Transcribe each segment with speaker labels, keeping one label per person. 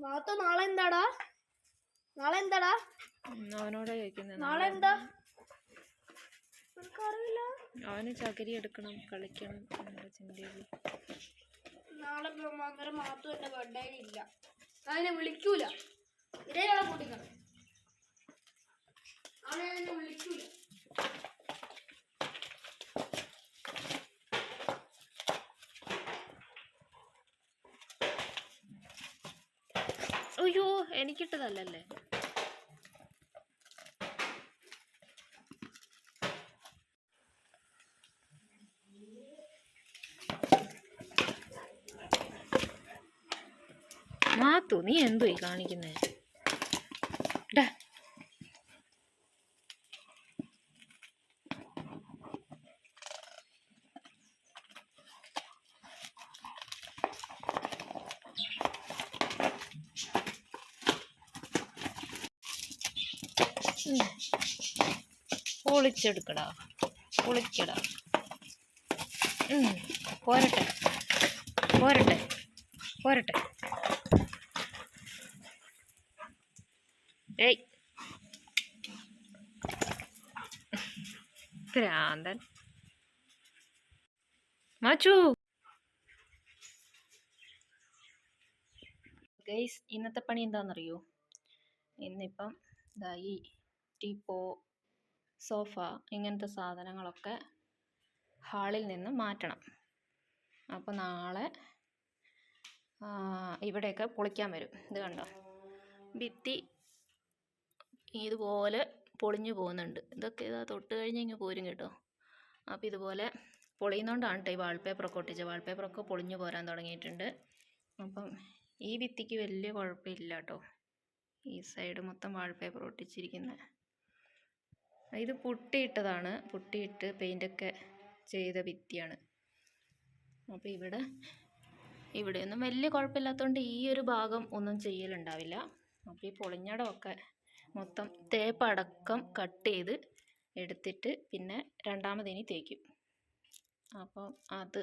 Speaker 1: നാത്ത നാളെ എന്താടാ? നാളെ എന്താടാ?
Speaker 2: അവനോട് ചോദിക്കുന്നത്
Speaker 1: നാളെ എന്താ? എനിക്കറിയില്ല
Speaker 2: അവന് ചകിരി എടുക്കണം കളിക്കണം എന്നുള്ള
Speaker 1: നാളെ ബ്രഹ്മാന്തരം മാത്രം എന്റെ ബർത്ത്ഡേ ഇല്ല. അതിനെ വിളിക്കൂല. ഇതേ കൂട്ടിക്കണം അവനെ എന്നെ വിളിക്കൂല
Speaker 2: അയ്യോ എനിക്കിട്ടതല്ലല്ലേ? മാത്തു നീ എന്തോ കാണിക്കുന്നേ? പൊളിച്ചെടുക്കടാ. പൊളിക്കടാ. പോരട്ടെ. പോരട്ടെ. പോരട്ടെ. ഏയ്. ഭ്രാന്തൻ. മാച്ചു. ഗൈസ് ഇന്നത്തെ പണി എന്താണെന്നറിയോ ഇന്നിപ്പം ഇതാ ഈ ടീപ്പോ സോഫ ഇങ്ങനത്തെ സാധനങ്ങളൊക്കെ ഹാളിൽ നിന്ന് മാറ്റണം. അപ്പോൾ നാളെ ഇവിടെയൊക്കെ പൊളിക്കാൻ വരും. ഇത് കണ്ടോ? ഭിത്തി ഇതുപോലെ പൊളിഞ്ഞു പോകുന്നുണ്ട്. ഇതൊക്കെ ഇതാ തൊട്ട് കഴിഞ്ഞ് ഇങ്ങ് പോരും കേട്ടോ. അപ്പോൾ ഇതുപോലെ പൊളിയുന്നതുകൊണ്ടാണ് കേട്ടോ ഈ വാൾപേപ്പറൊക്കെ ഒട്ടിച്ചത്. വാൾപേപ്പറൊക്കെ പൊളിഞ്ഞു പോരാൻ തുടങ്ങിയിട്ടുണ്ട്. അപ്പം ഈ ഭിത്തിക്ക് വലിയ കുഴപ്പമില്ല കേട്ടോ ഈ സൈഡ് മൊത്തം വാൾപേപ്പർ ഒട്ടിച്ചിരിക്കുന്നത് ഇത് പുട്ടിയിട്ടതാണ്. പുട്ടിയിട്ട് പെയിന്റൊക്കെ ചെയ്ത ഭിത്തിയാണ്. അപ്പോൾ ഇവിടെ ഇവിടെയൊന്നും വലിയ കുഴപ്പമില്ലാത്തതുകൊണ്ട് ഈ ഒരു ഭാഗം ഒന്നും ചെയ്യലുണ്ടാവില്ല. അപ്പോൾ ഈ പൊളിഞ്ഞടമൊക്കെ മൊത്തം തേപ്പടക്കം കട്ട് ചെയ്ത് എടുത്തിട്ട് പിന്നെ രണ്ടാമതിനി തേക്കും. അപ്പം അത്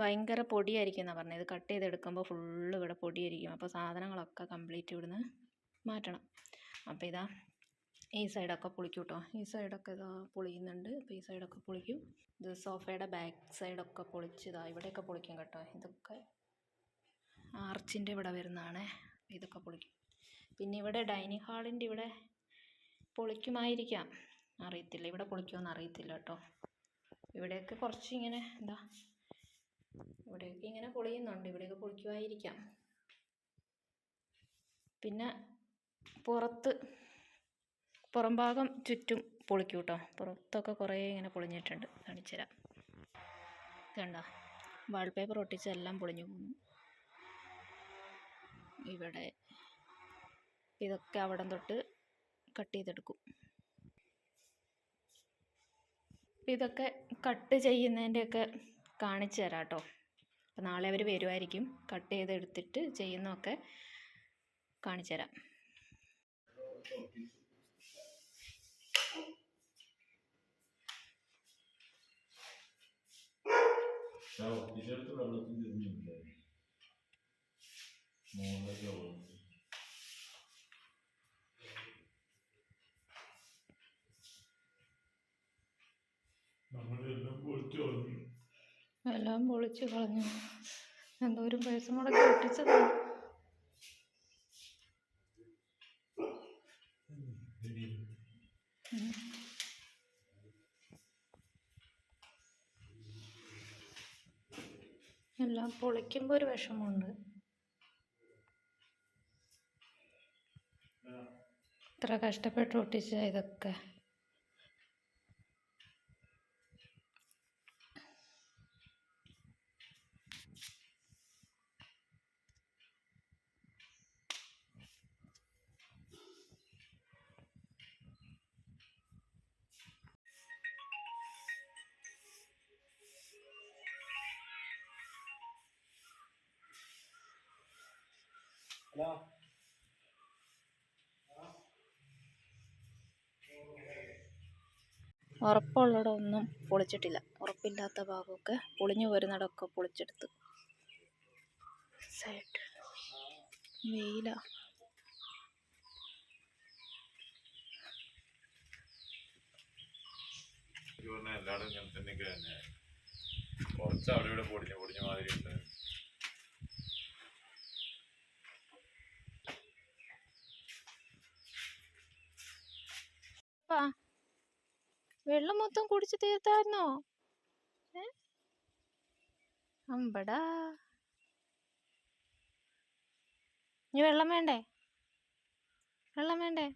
Speaker 2: ഭയങ്കര പൊടിയായിരിക്കും എന്നാണ് പറഞ്ഞത്. കട്ട് ചെയ്തെടുക്കുമ്പോൾ ഫുള്ള് ഇവിടെ പൊടിയായിരിക്കും. അപ്പോൾ സാധനങ്ങളൊക്കെ കംപ്ലീറ്റ് ഇവിടുന്ന് മാറ്റണം. അപ്പോൾ ഇതാ ഈ സൈഡൊക്കെ പൊളിക്കും കേട്ടോ ഈ സൈഡൊക്കെ ഇതാ പൊളിയുന്നുണ്ട്. അപ്പോൾ ഈ സൈഡൊക്കെ പൊളിക്കും. ഇത് സോഫയുടെ ബാക്ക് സൈഡൊക്കെ പൊളിച്ച് ഇവിടെയൊക്കെ പൊളിക്കും കേട്ടോ. ഇതൊക്കെ ആർച്ചിന്റെ ഇവിടെ വരുന്നതാണ്. ഇതൊക്കെ പൊളിക്കും. പിന്നെ ഇവിടെ ഡൈനിങ് ഹാളിന്റെ ഇവിടെ പൊളിക്കുമായിരിക്കാം. അറിയത്തില്ല. ഇവിടെ പൊളിക്കുമെന്ന് അറിയത്തില്ല കേട്ടോ. ഇവിടെയൊക്കെ കുറച്ച് ഇങ്ങനെ എന്താ ഇവിടെയൊക്കെ ഇങ്ങനെ പൊളിയുന്നുണ്ട്. ഇവിടെയൊക്കെ പൊളിക്കുമായിരിക്കാം. പിന്നെ പുറത്ത് പുറം ഭാഗം ചുറ്റും പൊളിക്കും കേട്ടോ പുറത്തൊക്കെ കുറേ ഇങ്ങനെ പൊളിഞ്ഞിട്ടുണ്ട്. കാണിച്ചു തരാം കണ്ട വാൾപേപ്പർ ഒട്ടിച്ചെല്ലാം പൊളിഞ്ഞു പോകുന്നു ഇവിടെ ഇതൊക്കെ അവിടം തൊട്ട് കട്ട് ചെയ്തെടുക്കും. ഇതൊക്കെ കട്ട് ചെയ്യുന്നതിന്റെയൊക്കെ കാണിച്ചു തരാം കേട്ടോ അപ്പം നാളെ അവർ വരുമായിരിക്കും കട്ട് ചെയ്തെടുത്തിട്ട് ചെയ്യുന്നതൊക്കെ കാണിച്ചു തരാം.
Speaker 3: ഒട്ടിച്ചെടുത്ത് വെള്ളത്തിൽ തിരിഞ്ഞില്ലേ മുകളിലേക്ക് പോകുന്നു നമ്മളെല്ലാം പൊളിച്ചു കളഞ്ഞു.
Speaker 2: എല്ലാം പൊളിച്ച് കളഞ്ഞു. എന്തോരം പൈസ മുടക്കി ഒട്ടിച്ചതാണ് എല്ലാം പൊളിക്കുമ്പോൾ ഒരു വിഷമമുണ്ട്. ഇത്ര കഷ്ടപ്പെട്ട് ഒട്ടിച്ച ഇതൊക്കെ. ഉറപ്പുള്ളിടമൊന്നും പൊളിച്ചിട്ടില്ല. ഉറപ്പില്ലാത്ത ഭാഗമൊക്കെ പൊളിഞ്ഞു വരുന്നിടമൊക്കെ പൊളിച്ചെടുത്തു. സൈഡ് വെയില.
Speaker 3: എല്ലാവരും ഇങ്ങനെ തന്നെ. കുറച്ച് അവിടെ ഇവിടെ പൊടിഞ്ഞ പൊടിഞ്ഞ മാതിരി ഉണ്ട്
Speaker 2: അപ്പാ വെള്ളം മൊത്തം കുടിച്ചു തീർത്തായിരുന്നോ? അമ്പടാ. ഇനി വെള്ളം വേണ്ടേ? വെള്ളം വേണ്ടേ?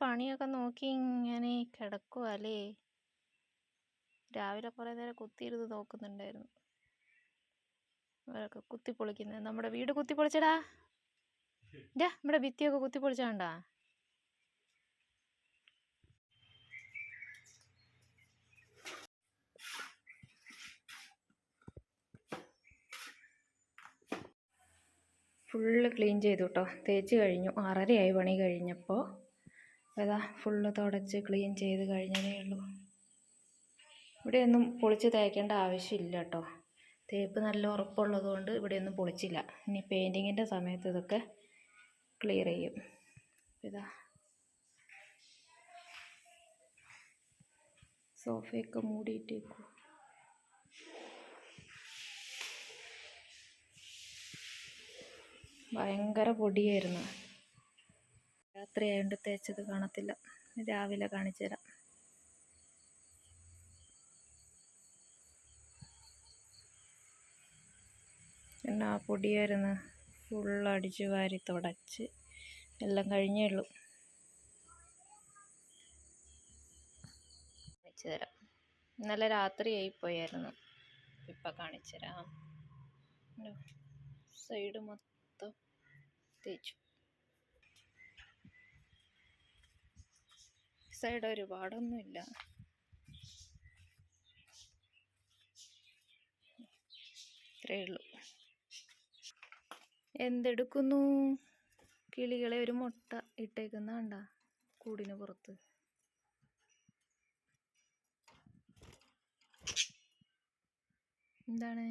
Speaker 2: പണിയൊക്കെ നോക്കി ഇങ്ങനെ കിടക്കുവല്ലേ? രാവിലെ കുറേ നേരം കുത്തിയിരുന്ന് നോക്കുന്നുണ്ടായിരുന്നു. അവരൊക്കെ കുത്തിപ്പൊളിക്കുന്നത് നമ്മുടെ വീട് കുത്തിപ്പൊളിച്ചടാ. ഡാ നമ്മുടെ ഭിത്തിയൊക്കെ കുത്തിപ്പൊളിച്ചാണ്ടാ ഫുള്ള് ക്ലീൻ ചെയ്തു കേട്ടോ തേച്ച് കഴിഞ്ഞു. ആറരയായി പണി കഴിഞ്ഞപ്പോൾ അതാ ഫുള്ള് തുടച്ച് ക്ലീൻ ചെയ്ത് കഴിഞ്ഞതേ ഉള്ളൂ. ഇവിടെയൊന്നും പൊളിച്ച് തേക്കേണ്ട ആവശ്യമില്ല കേട്ടോ തേപ്പ് നല്ല ഉറപ്പുള്ളത് കൊണ്ട് ഇവിടെയൊന്നും പൊളിച്ചില്ല. ഇനി പെയിന്റിങ്ങിന്റെ സമയത്ത് ഇതൊക്കെ ക്ലിയർ ചെയ്യും. ഇതാ. സോഫയൊക്കെ മൂടിയിട്ടേക്കും. ഭയങ്കര പൊടിയായിരുന്നു. രാത്രി ആയതുകൊണ്ട് തേച്ചത് കാണത്തില്ല. രാവിലെ കാണിച്ചു തരാം. എന്നാ പൊടിയായിരുന്നു. ഫുൾ അടിച്ച് വാരി തുടച്ച് എല്ലാം കഴിഞ്ഞേ ഉള്ളൂ. കാണിച്ചു തരാം. ഇന്നലെ രാത്രി ആയിപ്പോയായിരുന്നു ഇപ്പം കാണിച്ചു തരാം. സൈഡ് മൊത്തം തേച്ചു. സൈഡ് ഒരുപാടൊന്നുമില്ല ഇത്രയേ ഉള്ളൂ. എന്തെടുക്കുന്നു? കിളികളെ ഒരു മുട്ട ഇട്ടേക്കുന്ന കണ്ട കൂടിന് പുറത്ത്. എന്താണ്?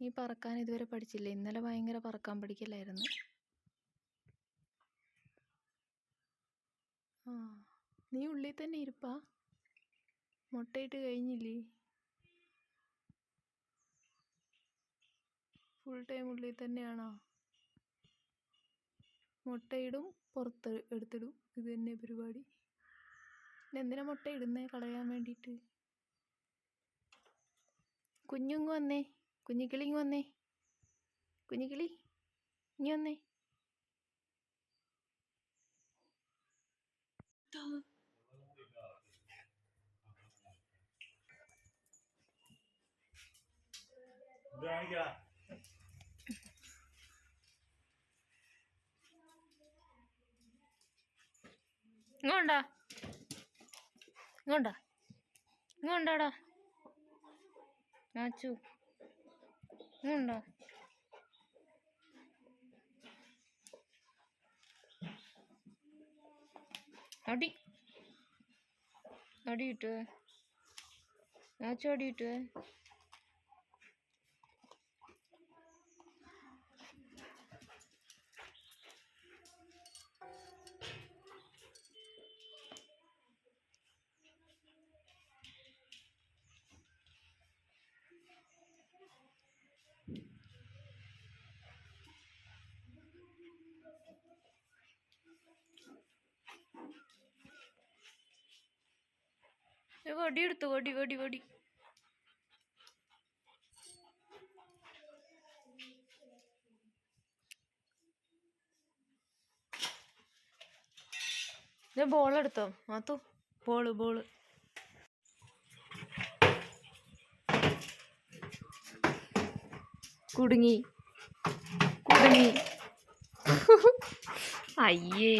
Speaker 2: നീ പറക്കാൻ ഇതുവരെ പഠിച്ചില്ല? ഇന്നലെ ഭയങ്കര പറക്കാൻ പഠിക്കലായിരുന്നു. ആ നീ ഉള്ളിൽ തന്നെ ഇരുപ്പാ. മുട്ടയിട്ട് കഴിഞ്ഞില്ലേ? ഫുൾ ടൈം ഉള്ളിൽ തന്നെയാണോ? മുട്ടയിടും പുറത്ത് എടുത്തിടും. ഇത് തന്നെ പരിപാടി. എന്തിനാ മുട്ട ഇടുന്നേ കളയാൻ വേണ്ടിയിട്ട്? കുഞ്ഞുങ്ങ് വന്നേ. കുഞ്ഞിക്കിളി ഇങ്ങ് വന്നേ. കുഞ്ഞിക്കിളി ഇങ്ങ് വന്നേ. ഇങ്ങോണ്ടാ ഇങ്ങോണ്ടാ ഇങ്ങോണ്ടാടാ നാച്ചു ഇങ്ങോണ്ടാ അടി. അടിയിട്ട് കിട്ടുവേ നാച്ചു വടി എടുത്തു വടി വടി വടി. ബോൾ എടുത്തോ? മാത്തു ബോൾ ബോൾ കുടുങ്ങി കുടുങ്ങി. അയ്യേ.